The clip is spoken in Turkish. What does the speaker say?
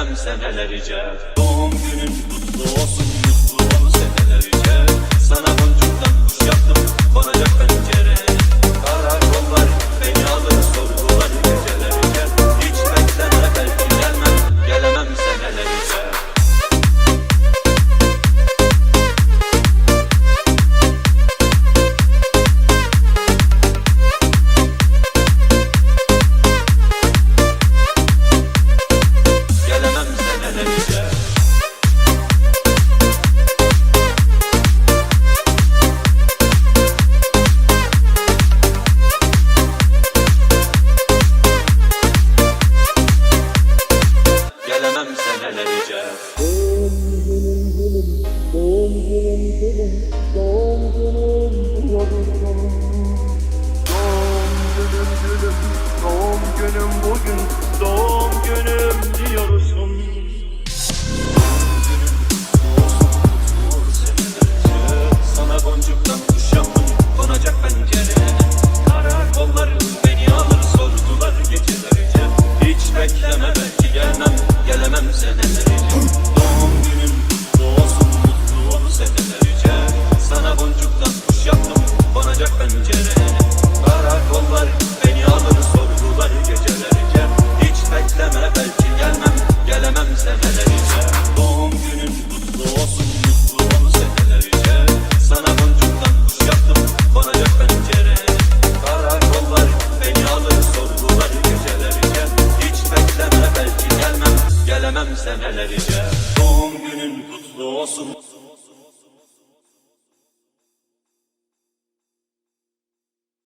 özlem senelerce Doğum günün kutlu olsun mutlu benim benim doğum günüm bugün Doğum günüm günüm doğum günüm bugün doğum özlemseneler Doğum günün kutlu olsun.